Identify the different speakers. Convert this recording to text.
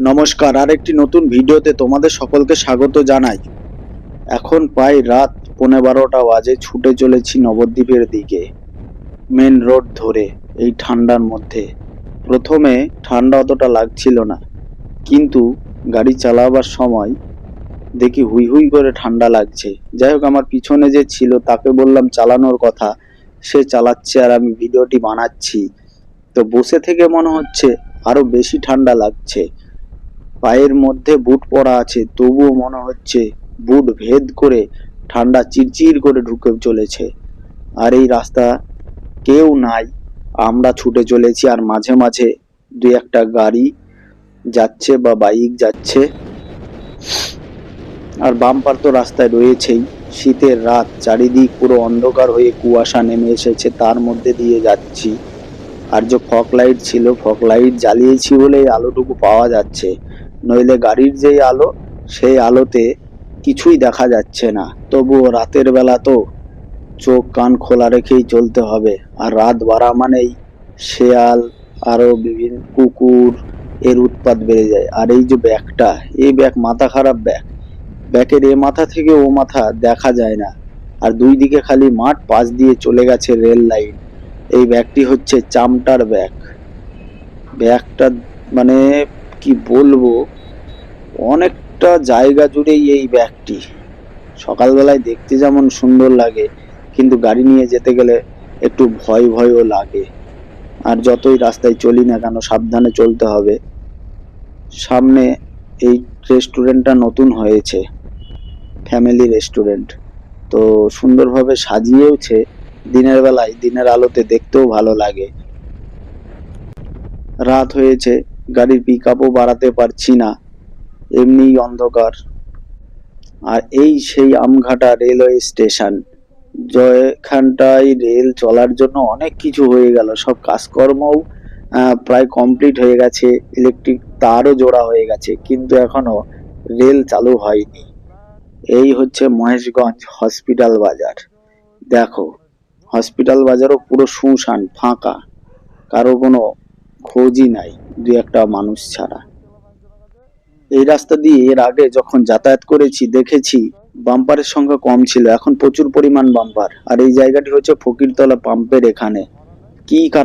Speaker 1: নমস্কার আর একটি নতুন ভিডিওতে তোমাদের সকলকে স্বাগত জানাই। এখন প্রায় রাত পৌনে বারোটা বাজে, ছুটে চলেছি নবদ্বীপের দিকে মেন রোড ধরে, এই ঠান্ডার মধ্যে। প্রথমে ঠান্ডা অতটা লাগছিল না, কিন্তু গাড়ি চালাবার সময় দেখি হুই হুই করে ঠান্ডা লাগছে। যাই হোক, আমার পিছনে যে ছিল, তাকে বললাম চালানোর কথা, সে চালাচ্ছে আর আমি ভিডিওটি বানাচ্ছি। তো বসে থেকে মনে হচ্ছে আরও বেশি ঠান্ডা লাগছে। পায়ের মধ্যে বুট পরা আছে, তবুও মনে হচ্ছে বুট ভেদ করে ঠান্ডা চিরচির করে ঢুকে চলেছে। আর এই রাস্তা কেউ নাই। আমরা ছুটে চলেছি আর মাঝে মাঝে দু একটা গাড়ি যাচ্ছে বা বাইক যাচ্ছে। আর বাম্পার তো রাস্তায় রয়েছেই। শীতের রাত, চারিদিক পুরো অন্ধকার হয়ে কুয়াশা নেমে এসেছে, তার মধ্যে দিয়ে যাচ্ছি। আর যে ফক লাইট ছিল ফক লাইট জ্বালিয়েছি বলে আলোটুকু পাওয়া যাচ্ছে। নইলে গাড়ির যেই আলো, সেই আলোতে কিছুই দেখা যাচ্ছে না। তবুও রাতের বেলা তো চোখ কান খোলা রেখেই চলতে হবে। আর রাত বাড়া মানেই শেয়াল আরও বিভিন্ন কুকুর, এর উৎপাত বেড়ে যায়। আর এই যে ব্যাগটা, এই ব্যাগ মাথা খারাপ ব্যাগ। ব্যাগের এ মাথা থেকে ও মাথা দেখা যায় না। আর দুই দিকে খালি মাঠ, পাশ দিয়ে চলে গেছে রেল লাইন। এই ব্যাগটি হচ্ছে চামটার ব্যাগ। ব্যাগটা মানে কি বলব? অনেকটা জায়গা জুড়েই এই ব্যাগটি। সকালবেলায় দেখতে যেমন সুন্দর লাগে, কিন্তু গাড়ি নিয়ে যেতে গেলে একটু ভয় ভয়ও লাগে। আর যতই রাস্তায় চলি না কেন, সাবধানে চলতে হবে। সামনে এই রেস্টুরেন্টটা নতুন হয়েছে, ফ্যামিলি রেস্টুরেন্ট। তো সুন্দরভাবে সাজিয়েওছে, দিনের বেলায়, দিনের আলোতে দেখতেও ভালো লাগে। রাত হয়েছে গাড়ির পিক আপও বাড়াতে পারছি না। এমনিই অন্ধকার। আর এই সেই আমঘাটা রেলওয়ে স্টেশন। যেখানটায় রেল চলার জন্য অনেক কিছু হয়ে গেল। সব কাজকর্মও প্রায় কমপ্লিট হয়ে গেছে। ইলেকট্রিক তারও জোড়া হয়ে গেছে। কিন্তু এখনও রেল চালু হয়নি। এই হচ্ছে মহেশগঞ্জ হসপিটাল বাজার। দেখো হসপিটাল বাজারও পুরো শুনশান, ফাঁকা। কারও কোনো খোঁজই নাই। দু একটা মানুষ ছাড়া। এই রাস্তা দিয়ে এর আগে যখন যাতায়াত করেছি, দেখেছি বাম্পারের সংখ্যা কম ছিল, এখন প্রচুর পরিমাণ বাম্পার। আর এই জায়গাটি হচ্ছে ফকিরতলা পাম্পের এখানে। কি কারণ